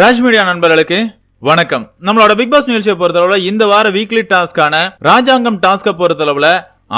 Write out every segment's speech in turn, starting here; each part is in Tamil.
ராஜ் மீடியா நண்பர்களுக்கு வணக்கம். நம்மளோட பிக் பாஸ் நிகழ்ச்சியை பொறுத்தளவுல இந்த வார வீக்லி டாஸ்கான ராஜாங்கம் டாஸ்கை பொறுத்தளவுல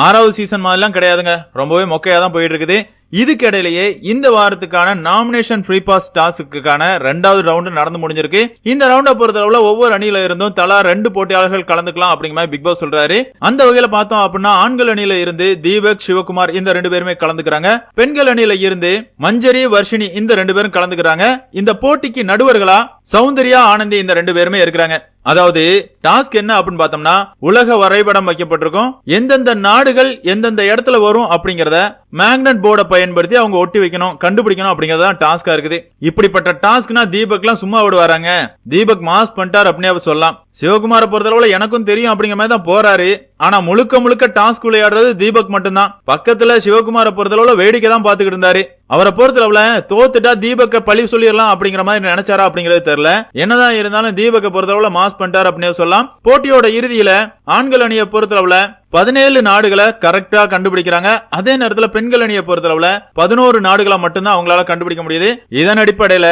ஆறாவது சீசன் மாதிரிலாம் கிடையாதுங்க. ரொம்பவே மொக்கையா தான் போயிட்டு இருக்குது. இதுக்கிடையிலேயே இந்த வாரத்துக்கான நாமினேஷன் ஃப்ரீ பாஸ் டாஸ்க்குக்கான ரெண்டாவது ரவுண்டு நடந்து முடிஞ்சிருக்கு. இந்த ரவுண்டை பொறுத்தளவுல ஒவ்வொரு அணியில இருந்தும் தலா ரெண்டு போட்டியாளர்கள் கலந்துக்கலாம் அப்படிங்கிற மாதிரி பிக் பாஸ் சொல்றாரு. அந்த வகையில பார்த்தோம் அப்படின்னா ஆண்கள் அணியில இருந்து தீபக் சிவகுமார் இந்த ரெண்டு பேருமே கலந்துக்கிறாங்க. பெண்கள் அணியில இருந்து மஞ்சரி வர்ஷினி இந்த ரெண்டு பேரும் கலந்துக்கிறாங்க. இந்த போட்டிக்கு நடுவர்களா சௌந்தர்யா ஆனந்தி இந்த ரெண்டு பேருமே இருக்கிறாங்க. அதாவது டாஸ்க் என்ன அப்படின்னு பார்த்தோம்னா உலக வரைபடம் வைக்கப்பட்டிருக்கும். எந்தெந்த நாடுகள் எந்தெந்த இடத்துல வரும் அப்படிங்கறத மேக்னட் போர்டை பயன்படுத்தி அவங்க ஒட்டி வைக்கணும் கண்டுபிடிக்கணும் அப்படிங்கறது தான் டாஸ்கா இருக்குது. இப்படிப்பட்ட டாஸ்க்னா தீபக்லாம் சும்மா விட வராங்க தீபக் மாஸ் பண்ணிட்டார் அப்படின்னு சொல்லலாம். சிவகுமாரை பொறுத்தளவுல எனக்கும் தெரியும் அப்படிங்கிற மாதிரி தான் போறாரு. ஆனா முழுக்க முழுக்க டாஸ்க் விளையாடுறது தீபக் மட்டும்தான். பக்கத்துல சிவகுமாரை பொறுத்தளவுல வேடிக்கை தான் பாத்துக்கிட்டு இருந்தாரு. அவரை பொறுத்தளவுல தோத்துட்டா தீபக்க பழி சொல்லிடலாம் அப்படிங்கிற மாதிரி நினைச்சாரா அப்படிங்கறது தெரியல. என்னதான் இருந்தாலும் தீபக்க பொறுத்தளவுல மாஸ் பண்ணிட்டார் அப்படின்னு சொல்லலாம். போட்டியோட இறுதியில ஆண்கள் அணியை பொறுத்தளவுல பதினேழு நாடுகளை கரெக்டா கண்டுபிடிக்கிறாங்க. அதே நேரத்துல பெண்கள் அணியை பொறுத்தளவுல பதினோரு நாடுகளை மட்டும்தான் அவங்களால கண்டுபிடிக்க முடியுது. இதன் அடிப்படையில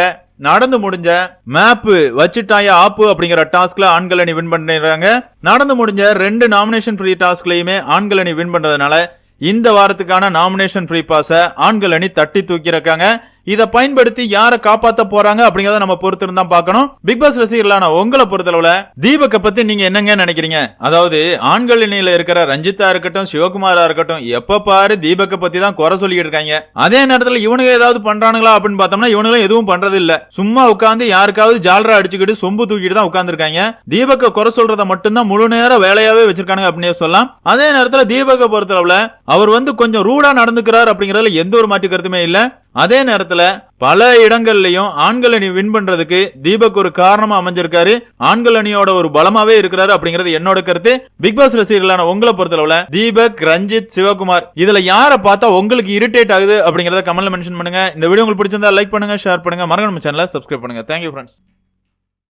நடந்து முடிஞ்ச மேப்பு வச்சுட்டாயா ஆப்பு அப்படிங்கிற டாஸ்க்ல ஆண்கள் அணி வின் பண்ணிடுறாங்க நடந்து முடிஞ்ச ரெண்டு நாமினேஷன் ஃப்ரீ டாஸ்க்லயுமே ஆண்கள் அணி வின் பண்றதுனால இந்த வாரத்துக்கான நாமினேஷன் ஃப்ரீ பாஸ ஆண்கள் அணி தட்டி தூக்கி இருக்காங்க இதை பயன்படுத்தி யாரை காப்பாத்த போறாங்க அப்படிங்கறத நம்ம பொறுத்து தான் பார்க்கணும். பிக் பாஸ் ரசிகர்களான உங்களை பொறுத்தளவுல தீபக்க பத்தி நீங்க என்னங்க நினைக்கிறீங்க? அதாவது ஆண்கள் இணையில இருக்கிற ரஞ்சித்தா இருக்கட்டும் சிவகுமாரா இருக்கட்டும் எப்ப பாரு தீபக்க பத்தி தான் குறை சொல்லிட்டு இருக்காங்க. அதே நேரத்துல இவனுங்க ஏதாவது பண்றானுங்களா அப்படின்னு பார்த்தோம்னா இவனுங்களும் எதுவும் பண்றது இல்ல சும்மா உட்காந்து யாருக்காவது ஜாலரா அடிச்சுக்கிட்டு சொம்பு தூக்கிட்டு தான் உட்காந்துருக்காங்க தீபக்க குறை சொல்றத மட்டும்தான் முழு நேரம் வேலையாவே வச்சிருக்கானுங்க அப்படின்னு சொல்லலாம். அதே நேரத்துல தீபக்க பொறுத்தளவுல அவர் வந்து கொஞ்சம் ரூடா நடந்துக்கிறார் அப்படிங்கறதுல எந்த ஒரு மாற்று கருத்துமே இல்ல. அதே நேரத்துல பல இடங்கள்லயும் ஆண்கள் அணி வின் பண்றதுக்கு தீபக் ஒரு காரணமா அமைஞ்சிருக்காரு. ஆண்கள் அணியோட ஒரு பலமாவே இருக்கிறாரு அப்படிங்கிறது என்னோட கருத்து. பிக் பாஸ் ரசிகர்களான உங்களை பொறுத்தளவுல தீபக் ரஞ்சித் சிவகுமார் இதுல யாரை பார்த்தா உங்களுக்கு இரிட்டேட் ஆகுது அப்படிங்கறத கமெண்ட்ல மென்ஷன் பண்ணுங்க. இந்த வீடியோ உங்களுக்கு பிடிச்சிருந்தா லைக் பண்ணுங்க ஷேர் பண்ணுங்க. மறக்காம நம்ம சேனலை சப்ஸ்கிரைப் பண்ணுங்க. Thank you friends